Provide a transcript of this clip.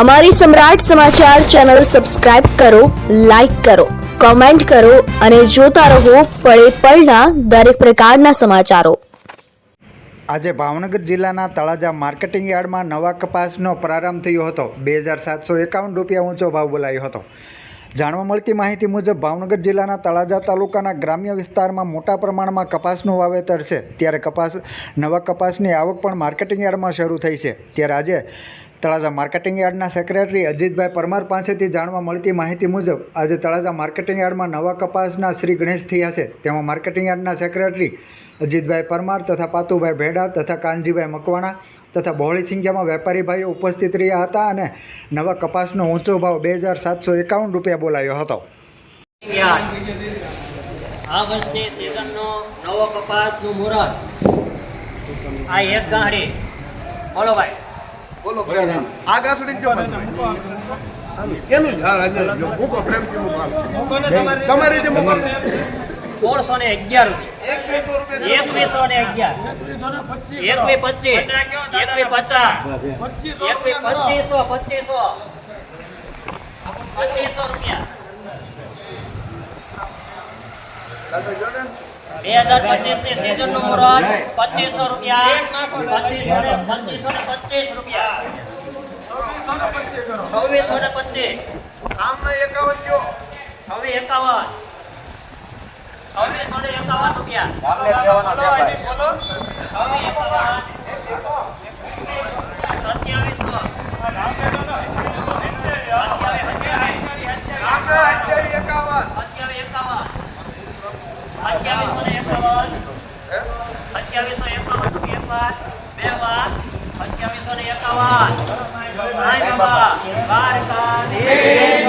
અમારી Samrat Samachar channel subscribe કરો, like કરો, કોમેન્ટ કરો અને જોતા રહો પળે પળના દરેક પ્રકારના સમાચારો. આજે ભાવનગર જિલ્લાના તળાજા માર્કેટિંગ યાર્ડમાં નવા કપાસનો પ્રારંભ થયો હતો. બે હજાર સાતસો એકાવન રૂપિયા ઊંચો ભાવ બોલાયો હતો. જાણવા મળતી માહિતી મુજબ ભાવનગર જિલ્લાના તળાજા તાલુકાના ગ્રામ્ય વિસ્તારમાં મોટા પ્રમાણમાં કપાસનું વાવેતર છે. ત્યારે કપાસ, નવા કપાસની આવક પણ માર્કેટિંગ યાર્ડમાં શરૂ થઈ છે. ત્યારે આજે તળાજા માર્કેટિંગ યાર્ડના સેક્રેટરી અજીતભાઈ પરમાર પાસેથી જાણવા મળતી માહિતી મુજબ, આજે તળાજા માર્કેટિંગ યાર્ડમાં નવા કપાસના શ્રી ગણેશ થયા છે તેમાં માર્કેટિંગ યાર્ડના સેક્રેટરી અજીતભાઈ પરમાર તથા પાતુભાઈ ભેડા તથા કાનજીભાઈ મકવાણા તથા બહોળી સંખ્યામાં વેપારી ભાઈઓ ઉપસ્થિત રહ્યા હતા અને નવા કપાસનો ઊંચો ભાવ બે હજાર સાતસો એકાવન રૂપિયા બોલાયો હતો. આ વર્ષની સિઝનનો નવો કપાસનું મુહૂર્ત. આ એક ગાંડી. બોલો ભાઈ. બોલો આ આગા સુધી જો કેનું મૂકો પ્રેમથી તમારી મૂકો. સોળસો ને અગિયાર રૂપિયા. એકવીસો રૂપિયા ને અગિયાર. એકવી પચીસ. એકવી પચાસ. એકવી પચીસો પચીસો. પચીસો રૂપિયા. બે હજાર પચીસની સિઝનનું મુહૂર્ત પચીસો રૂપિયા. પચીસો ને પચીસો ને પચીસ. રૂપિયા છવ્વીસો ને પચીસ એકાવન. જો છવ્વીસ એકાવન છવ્વીસો ને એકાવન રૂપિયા છવ્વીસ એકાવન સત્યાવીસો આમના અઠ્યાવી એકાવન સત્યાવીસ એકાવન સત્યાવીસો ને એકાવન અઠ્યાવીસો એકાવન. રૂપિયા પર બે વાર સત્યાવીસો ને એકાવન સાંઈ બાબા દ્વારકાધીશ